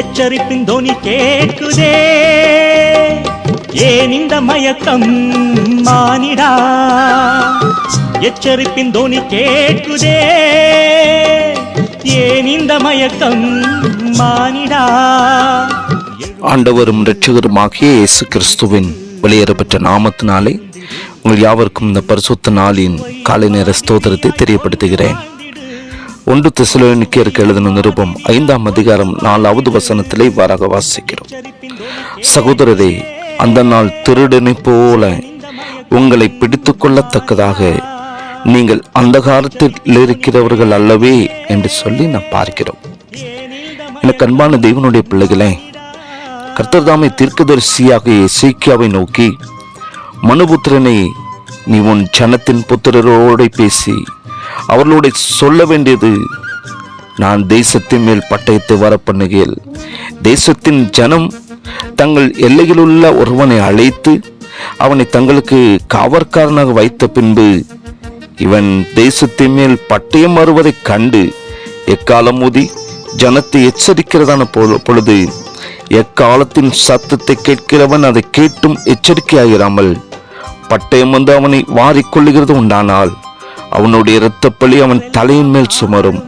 எச்சரிப்பின் தோனி கேட்குதே. ஏன் இந்த மயக்கம் மானிடா? எச்சரிப்பின் தோனி கேட்குதே. ஏன் இந்த மயக்கம் மானிடா? ஆண்டவரும் இரட்சகருமாகிய இயேசு கிறிஸ்துவின் வெளியேறப்பட்ட நாமத்தினாலே உங்கள் யாவருக்கும் இந்த பரிசுத்த நாளின் காலை நேர ஸ்தோத்திரத்தை தெரியப்படுத்துகிறேன். ஒன்று தெசலோனிக்கருக்கு எழுதின நிருபம் ஐந்தாம் அதிகாரம் நாலாவது வசனத்திலே இவ்வாறாக வாசிக்கிறோம். சகோதரரே அந்த நாள் திருடனை போல உங்களை பிடித்து கொள்ளத்தக்கதாக நீங்கள் அந்தகாரத்தில் இருக்கிறவர்கள் அல்லவே என்று சொல்லி நாம் பார்க்கிறோம். எனக்கு அன்பான தெய்வனுடைய பிள்ளைகளே கர்த்தர்தாமை தீர்க்கதரிசியாக சீக்கியாவை நோக்கி மனுபுத்திரனை நீ உன் ஜனத்தின் புத்திரரோடு பேசி அவர்களுடைய சொல்ல வேண்டியது நான் தேசத்தின் மேல் பட்டயத்தை வர பண்ணுகையில் தேசத்தின் ஜனம் தங்கள் எல்லையிலுள்ள ஒருவனை அழைத்து அவனை தங்களுக்கு காவற்காரனாக வைத்த பின்பு இவன் தேசத்தின் மேல் பட்டயம் வருவதைக் கண்டு எக்காலம் ஊதி ஜனத்தை எச்சரிக்கிறதான பொழுது எக்காலத்தின் சத்தத்தை கேட்கிறவன் அதை கேட்டும் எச்சரிக்கையாகிறாமல் பட்டயம் வந்து அவனை வாரிக்கொள்ளுகிறது உண்டானால் அவனுடைய இரத்தப்பழி அவன் தலையின் மேல் சுமரும்.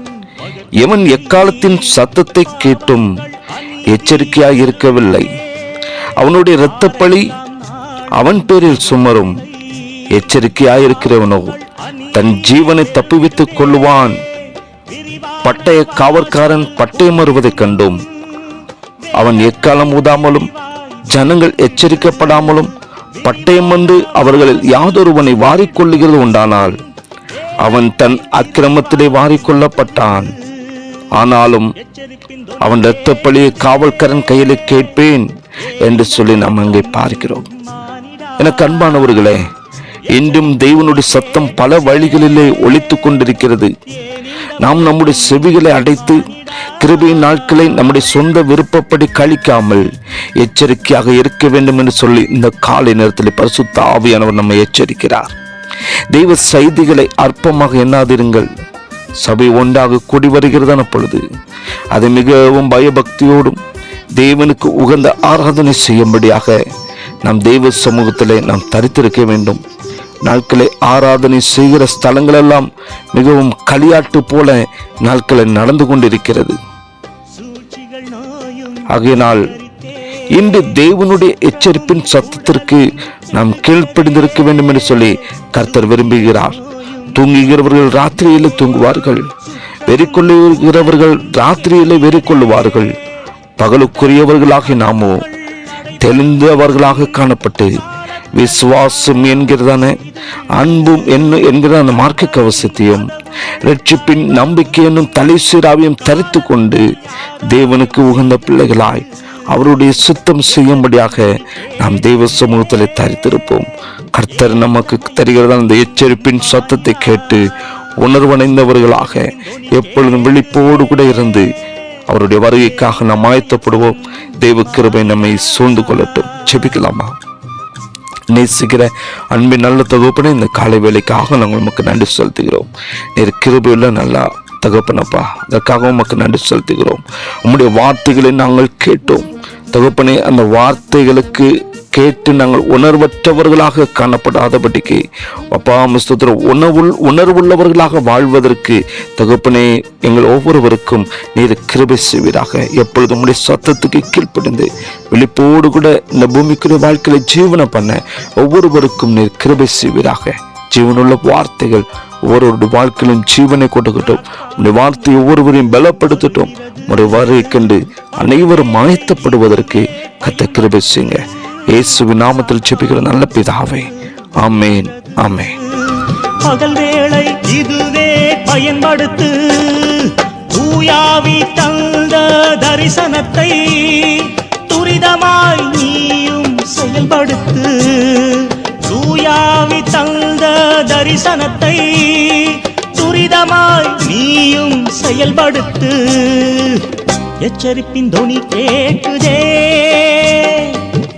எவன் எக்காலத்தின் சத்தத்தை கேட்டும்? எச்சரிக்கையாக இருக்கவில்லை. அவனுடைய இரத்தப்பழி அவன் பேரில் சுமரும். எச்சரிக்கையாயிருக்கிறவனோ தன் ஜீவனை தப்புவித்துக் கொள்ளுவான். பட்டய காவற்காரன் பட்டயம் வருவதைக் கண்டோம். அவன் எக்காலம் ஊதாமலும் ஜனங்கள் எச்சரிக்கப்படாமலும் பட்டயம் வந்து அவர்களில் யாதொருவனை வாரிக்கொள்ளுகிறது உண்டானால் அவன் தன் அக்கிரமத்திலே வாரிக்கொள்ளப்பட்டான். ஆனாலும் அவன் இரத்தப்பழியை காவல்காரன் கையில் கேட்பேன் என்று சொல்லி நாம் அங்கே பார்க்கிறோம். எனக்கு அன்பானவர்களே இன்றும் தெய்வனுடைய சத்தம் பல வழிகளிலே ஒழித்து கொண்டிருக்கிறது. நாம் நம்முடைய செவிகளை அடைத்து கிருபையின் நாட்களை நம்முடைய சொந்த விருப்பப்படி கழிக்காமல் எச்சரிக்கையாக இருக்க வேண்டும் என்று சொல்லி இந்த காலை நேரத்தில் பரிசுத்த ஆவியானவர் நம்மை எச்சரிக்கிறார். தெய்வ செய்திகளை அற்பமாக எண்ணாதிருங்கள். சபை ஒன்றாக கூடி வருகிறதான பொழுது அதை மிகவும் பயபக்தியோடும் தேவனுக்கு உகந்த ஆராதனை செய்யும்படியாக நாம் தெய்வ சமூகத்திலே நாம் தரித்திருக்க வேண்டும். நாட்களை ஆராதனை செய்கிற ஸ்தலங்களெல்லாம் மிகவும் களியாட்டு போல நாட்களை நடந்து கொண்டிருக்கிறது. ஆகையினால் இன்று தேவனுடைய எச்சரிப்பின் சத்தத்திற்கு நாம் கீழ்ப்படிந்திருக்க வேண்டும் என்று சொல்லி கர்த்தர் விரும்புகிறார். தூங்குகிறவர்கள் ராத்திரியில தூங்குவார்கள். வெறி கொள்ளுகிறவர்கள் ராத்திரியிலே பகலுக்குரியவர்களாக நாமோ தெளிந்தவர்களாக காணப்பட்டு விசுவாசம் என்கிறதான அன்பும் என்ன என்கிற மார்க்க கவசத்தையும் ரட்சிப்பின் நம்பிக்கை என்னும் தலை சீராவையும் தரித்து கொண்டு தேவனுக்கு உகந்த பிள்ளைகளாய் அவருடைய சுத்தம் செய்யும்படியாக நாம் தெய்வ சமூகத்தில் தரித்திருப்போம். கர்த்தர் நமக்கு தருகிறதான அந்த எச்சரிப்பின் சத்தத்தை கேட்டு உணர்வடைந்தவர்களாக எப்பொழுதும் விழிப்போடு கூட இருந்து அவருடைய வருகைக்காக நாம் ஆயத்தப்படுவோம் தெய்வ கிருபை நம்மை சூழ்ந்து கொள்ளட்டும். செபிக்கலாமா நேசிக்கிற அன்பின் நல்ல தகப்பனே இந்த காலை வேலைக்காக நாங்கள் உமக்கு நன்றி செலுத்துகிறோம். நீர் கிருபையுள்ள நல்லா தகப்பனப்பா அதற்காக உமக்கு நன்றி செலுத்துகிறோம். உம்முடைய வார்த்தைகளை நாங்கள் கேட்டோம். தகப்பனே அந்த வார்த்தைகளுக்கு கேட்டு நாங்கள் உணர்வற்றவர்களாக காணப்படாதபடிக்கு அப்பா முஸ்தத்திர உணவுள் உணர்வுள்ளவர்களாக வாழ்வதற்கு தகப்பனே எங்கள் ஒவ்வொருவருக்கும் நீர் கிருபை செய்வதாக எப்பொழுதும் உடைய சத்தத்துக்கு கீழ்ப்படிந்து விழிப்போடு கூட இந்த பூமிக்குரிய வாழ்க்கையில ஜீவனம் பண்ண ஒவ்வொருவருக்கும் நீர் கிருபை செய்வதாக ஜீவனுள்ள வார்த்தைகள் ஒவ்வொருவருடைய வாழ்க்கையிலும் ஜீவனை கொடுக்கட்டும். உடைய வார்த்தை ஒவ்வொருவரையும் பலப்படுத்தட்டும். உடைய கண்டு அனைவரும் ஆயத்தப்படுவதற்கு கத்த கிருபை செய்யுங்க. இயேசுவின் நாமத்தில் செபிக்கிற நல்ல பிதாவே. ஆமேன் ஆமேன். பகல் வேளை இதுவே பயன்படுத்து தூயாவி தந்த தரிசனத்தை துரிதமாய் நீயும் செயல்படுத்து தூயாவி தந்த தரிசனத்தை செயல்படுத்து. எச்சரிப்பின் தொனி கேட்குதே.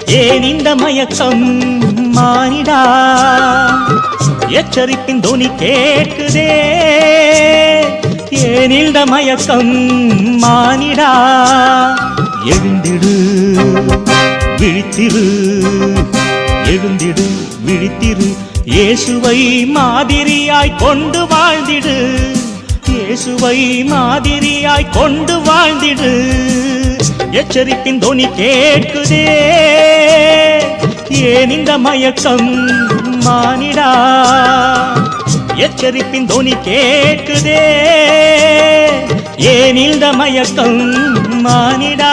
ஏன் இந்த மயக்கம் மானிடா எச்சரிப்பின் தொனி கேட்குதே. ஏன் இந்த மயக்கம் மானிடா எழுந்திடு விழித்திரு. எழுந்திடு விழித்திரு. இயேசுவை மாதிரியாய் கொண்டு வாழ்ந்திடு. இயேசுவை மாதிரியாய் கொண்டு வாழ்ந்திடு. எச்சரிப்பின் தொனி கேட்குதே. ஏன் இந்த மயக்கம் மானிடா? எச்சரிப்பின் தொனி கேட்குதே. ஏன் இந்த மயக்கம் மானிடா?